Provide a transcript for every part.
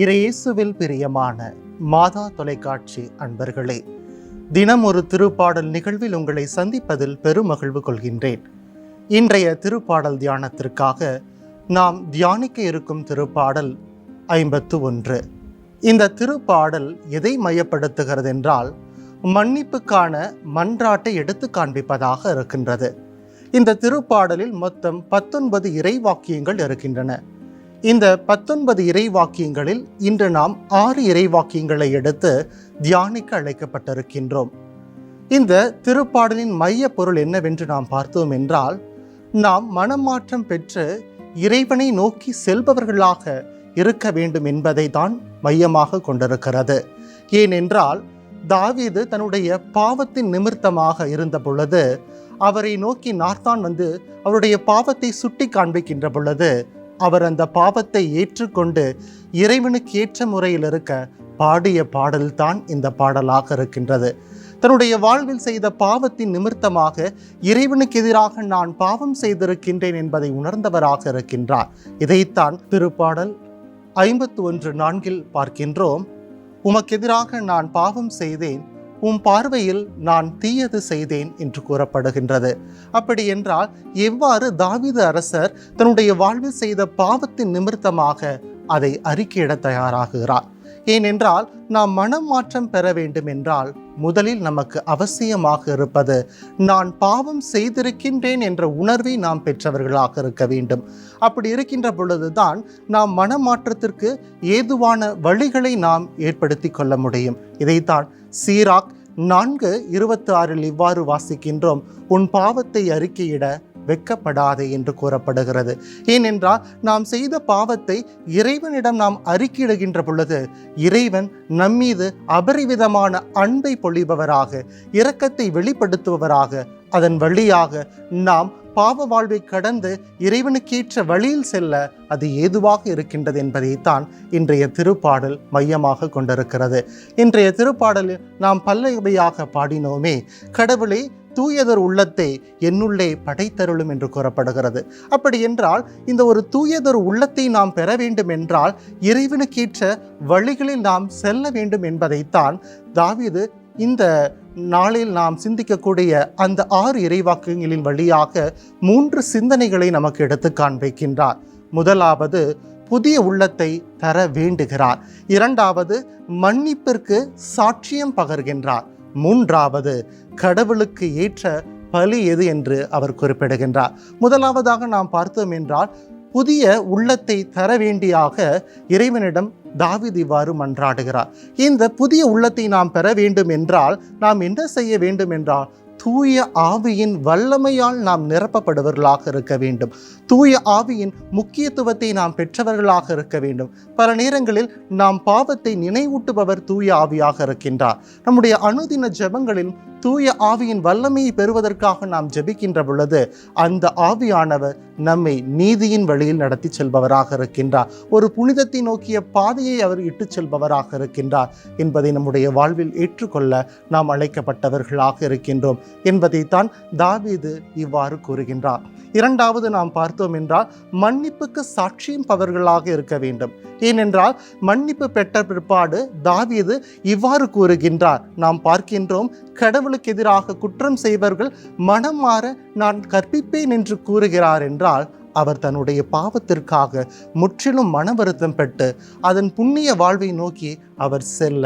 இறையேசுவில் பிரியமான மாதா தொலைக்காட்சி அன்பர்களே தினம் ஒரு திருப்பாடல் நிகழ்வில் உங்களை சந்திப்பதில் பெருமகிழ்வு கொள்கின்றேன். இன்றைய திருப்பாடல் தியானத்திற்காக நாம் தியானிக்க இருக்கும் திருப்பாடல் ஐம்பத்து ஒன்று. இந்த திருப்பாடல் எதை மையப்படுத்துகிறது என்றால் மன்னிப்புக்கான மன்றாட்டை எடுத்து காண்பிப்பதாக இருக்கின்றது. இந்த திருப்பாடலில் மொத்தம் பத்தொன்பது இறைவாக்கியங்கள் இருக்கின்றன. இந்த பத்தொன்பது இறைவாக்கியங்களில் இன்று நாம் ஆறு இறைவாக்கியங்களை எடுத்து தியானிக்க அழைக்கப்பட்டிருக்கின்றோம். இந்த திருப்பாடலின் மைய பொருள் என்னவென்று நாம் பார்த்தோம் என்றால் நாம் மனமாற்றம் பெற்று இறைவனை நோக்கி செல்பவர்களாக இருக்க வேண்டும் என்பதை தான் மையமாக கொண்டிருக்கிறது. ஏனென்றால் தாவீது தன்னுடைய பாவத்தின் நிமித்தமாக இருந்த பொழுது அவரை நோக்கி நார்த்தான் வந்து அவருடைய பாவத்தை சுட்டி காண்பிக்கின்ற பொழுது அவர் அந்த பாவத்தை ஏற்றுக்கொண்டு இறைவனுக்கு ஏற்ற முறையில் இருக்க பாடிய பாடல்தான் இந்த பாடலாக இருக்கின்றது. தன்னுடைய வாழ்வில் செய்த பாவத்தின் நிமித்தமாக இறைவனுக்கு எதிராக நான் பாவம் செய்திருக்கின்றேன் என்பதை உணர்ந்தவராக இருக்கின்றார். இதைத்தான் திருப்பாடல் ஐம்பத்து ஒன்று நான்கில் பார்க்கின்றோம். உமக்கெதிராக நான் பாவம் செய்தேன். உம் பார்வையில் நான் தீயது செய்தேன் என்று கூறப்படுகின்றது. அப்படி என்றால் எவ்வாறு தாவீது அரசர் தன்னுடைய வாழ்வில் செய்த பாவத்தின் நிமித்தமாக அதை அறிக்கையிட தயாராகிறார் ஏனென்றால் நாம் மனம் மாற்றம் பெற வேண்டும் என்றால் முதலில் நமக்கு அவசியமாக இருப்பது நான் பாவம் செய்திருக்கின்றேன் என்ற உணர்வை நாம் பெற்றவர்களாக இருக்க வேண்டும். அப்படி இருக்கின்ற பொழுதுதான் நாம் மனமாற்றத்திற்கு ஏதுவான வழிகளை நாம் ஏற்படுத்தி கொள்ள முடியும். இதைத்தான் சீராக் நான்கு இருபத்தி ஆறில் இவ்வாறு வாசிக்கின்றோம் உன் பாவத்தை அறிக்கையிட வெக்கப்படாதே என்று கூறப்படுகிறது. ஏனென்றால் நாம் செய்த பாவத்தை இறைவனிடம் நாம் அறிக்கையிடுகின்ற பொழுது இறைவன் நம்மீது அபரிவிதமான அன்பை பொழிபவராக இரக்கத்தை வெளிப்படுத்துபவராக அதன் வழியாக நாம் பாவ வாழ்வை கடந்து இறைவனுக்கேற்ற வழியில் செல்ல அது ஏதுவாக இருக்கின்றது என்பதைத்தான் இன்றைய திருப்பாடல் மையமாக கொண்டிருக்கிறது. இன்றைய திருப்பாடலில் நாம் பல்லவையாக பாடினோமே கடவுளே தூயதர் உள்ளத்தை என்னுள்ளே படைத்தருளும் என்று கூறப்படுகிறது. அப்படி என்றால் இந்த ஒரு தூயதொரு உள்ளத்தை நாம் பெற வேண்டும் என்றால் இறைவனுக்கேற்ற வழிகளில் நாம் செல்ல வேண்டும் என்பதைத்தான் தாவீது இந்த நாளில் நாம் சிந்திக்கக்கூடிய அந்த ஆறு இறைவாக்குகளின் வழியாக மூன்று சிந்தனைகளை நமக்கு எடுத்து காண்பிக்கின்றார். முதலாவது புதிய உள்ளத்தை தர வேண்டுகிறார். இரண்டாவது மன்னிப்பிற்கு சாட்சியம் பகர்கின்றார். மூன்றாவது கடவுளுக்கு ஏற்ற பலி எது என்று அவர் குறிப்பிடுகின்றார். முதலாவதாக நாம் பார்த்தோம் என்றால் புதிய உள்ளத்தை தர வேண்டியாக இறைவனிடம் தாவித் இவ்வாறு மன்றாடுகிறார். இந்த புதிய உள்ளத்தை நாம் பெற வேண்டும் என்றால் நாம் என்ன செய்ய வேண்டும் என்றால் தூய ஆவியின் வல்லமையால் நாம் நிரப்பப்படுவர்களாக இருக்க வேண்டும். தூய ஆவியின் முக்கியத்துவத்தை நாம் பெற்றவர்களாக இருக்க வேண்டும். பல நேரங்களில் நாம் பாவத்தை நினைவூட்டுபவர் தூய ஆவியாக இருக்கின்றார். நம்முடைய அனுதின ஜெபங்களில் தூய ஆவியின் வல்லமையை பெறுவதற்காக நாம் ஜெபிக்கின்ற பொழுது அந்த ஆவியானவர் நம்மை நீதியின் வழியில் நடத்தி செல்பவராக இருக்கின்றார். ஒரு புனிதத்தை நோக்கிய பாதையை அவர் இட்டுச் செல்பவராக இருக்கின்றார் என்பதை நம்முடைய வாழ்வில் ஏற்றுக்கொள்ள நாம் அழைக்கப்பட்டவர்களாக இருக்கின்றோம். என்பதைத்தான் தாவீது இவ்வாறு கூறுகின்றார். இரண்டாவது நாம் பார்த்தோம் என்றால் மன்னிப்புக்கு சாட்சியம் பவர்களாக இருக்க வேண்டும். ஏனென்றால் மன்னிப்பு பெற்ற பிற்பாடு தாவீது இவ்வாறு கூறுகின்றார். நாம் பார்க்கின்றோம் கடவுளுக்கு எதிராக குற்றம் செய்வர்கள் மனம் மாற நான் கற்பிப்பேன் என்று கூறுகிறார் என்றால் அவர் தன்னுடைய பாவத்திற்காக முற்றிலும் மன வருத்தம் பெற்று அதன் புண்ணிய வாழ்வை நோக்கி அவர் செல்ல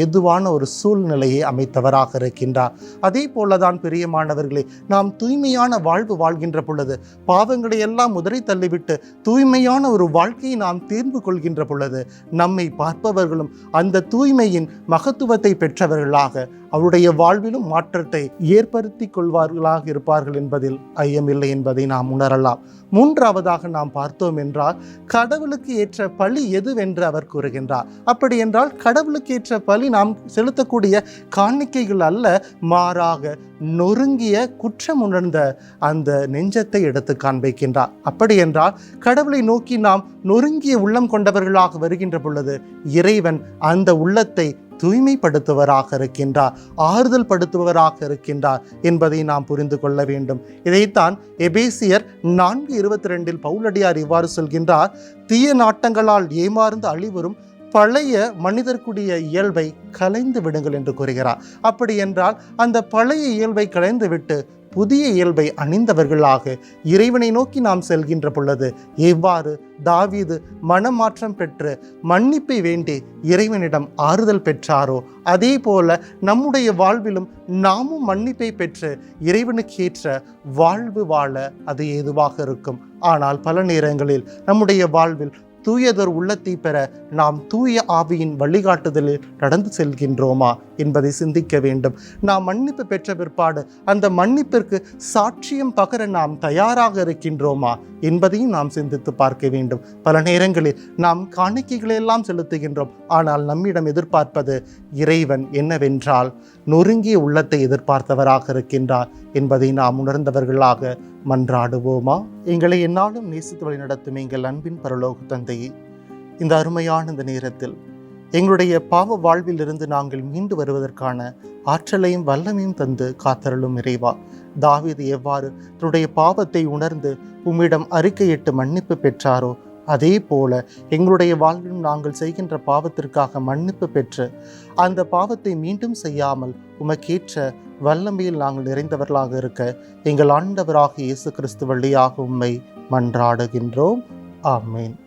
ஏதுவான ஒரு சூழ்நிலையை அமைத்தவராக இருக்கின்றார். அதே போலதான் பிரியமானவர்களே நாம் தூய்மையான வாழ்வு வாழ்கின்ற பொழுது பாவங்களை எல்லாம் உதறி தள்ளிவிட்டு தூய்மையான ஒரு வாழ்க்கையை நாம் தேர்ந்து கொள்கின்ற பொழுது நம்மை பார்ப்பவர்களும் அந்த தூய்மையின் மகத்துவத்தை பெற்றவர்களாக அவருடைய வாழ்விலும் மாற்றத்தை ஏற்படுத்தி கொள்வார்களாக இருப்பார்கள் என்பதில் ஐயமில்லை என்பதை நாம் உணரலாம். மூன்றாவதாக நாம் பார்த்தோம் என்றால் கடவுளுக்கு ஏற்ற பழி எதுவென்று அவர் கூறுகின்றார். அப்படி என்றால் கடவுளுக்கு ஏற்ற பழி நாம் செலுத்தக்கூடிய காணிக்கைகள் அல்ல மாறாக நொறுங்கிய குற்றம் உணர்ந்த அந்த நெஞ்சத்தை எடுத்து காண்பிக்கின்றார். அப்படி என்றால் கடவுளை நோக்கி நாம் நொறுங்கிய உள்ளம் கொண்டவர்களாக வருகின்ற பொழுது இறைவன் அந்த உள்ளத்தை தூய்மைப்படுத்துவராக இருக்கின்றார் ஆறுதல் படுத்துவராக இருக்கின்றார் என்பதை நாம் புரிந்து கொள்ள வேண்டும். இதைத்தான் எபேசியர் நான்கு இருபத்தி ரெண்டில் பவுலடியார் இவ்வாறு சொல்கின்றார் தீய நாட்டங்களால் ஏமாறுந்து அழிவரும் பழைய மனிதர்க்குடைய இயல்பை கலைந்து விடுங்கள் என்று கூறுகிறார். அப்படி என்றால் அந்த பழைய இயல்பை கலைந்துவிட்டு புதிய இயல்பை அணிந்தவர்களாக இறைவனை நோக்கி நாம் செல்கின்ற பொழுது எவ்வாறு தாவீது மனமாற்றம் பெற்று மன்னிப்பை வேண்டி இறைவனிடம் ஆறுதல் பெற்றாரோ அதே போல நம்முடைய வாழ்விலும் நாமும் மன்னிப்பை பெற்று இறைவனுக்கு ஏற்ற வாழ்வு வாழ அது ஏதுவாக இருக்கும். ஆனால் பல நேரங்களில் நம்முடைய வாழ்வில் தூயதொரு உள்ளத்தை பெற நாம் தூய ஆவியின் வழிகாட்டுதலில் நடந்து செல்கின்றோமா என்பதை சிந்திக்க வேண்டும். நாம் மன்னிப்பு பெற்ற பிற்பாடு அந்த மன்னிப்பிற்கு சாட்சியம் பகர நாம் தயாராக இருக்கின்றோமா என்பதையும் நாம் சிந்தித்து பார்க்க வேண்டும். பல நேரங்களில் நாம் காணிக்கைகளெல்லாம் செலுத்துகின்றோம். ஆனால் நம்மிடம் எதிர்பார்ப்பது இறைவன் என்னவென்றால் நொறுங்கிய உள்ளத்தை எதிர்பார்த்தவராக இருக்கின்றார் என்பதை நாம் உணர்ந்தவர்களாக மன்றாடுவோமா? எங்களை என்னாலும் நேசித்து வழி நடத்தும் எங்கள் அன்பின் பரலோக தந்தையே இந்த அருமையான இந்த நேரத்தில் எங்களுடைய பாவ வாழ்விலிருந்து நாங்கள் மீண்டு வருவதற்கான ஆற்றலையும் வல்லமையும் தந்து காத்தருளும் இறைவா. தாவீது எவ்வாறு தன்னுடைய பாவத்தை உணர்ந்து உம்மிடம் அறிக்கையிட்டு மன்னிப்பு பெற்றாரோ அதே போல எங்களுடைய வாழ்விலும் நாங்கள் செய்கின்ற பாவத்திற்காக மன்னிப்பு பெற்று அந்த பாவத்தை மீண்டும் செய்யாமல் உமக்கேற்ற வல்லமையில் நாங்கள் நிறைந்தவர்களாக இருக்க எங்கள் ஆண்டவராக இயேசு கிறிஸ்து வழியாக உம்மை மன்றாடுகின்றோம். ஆமென்.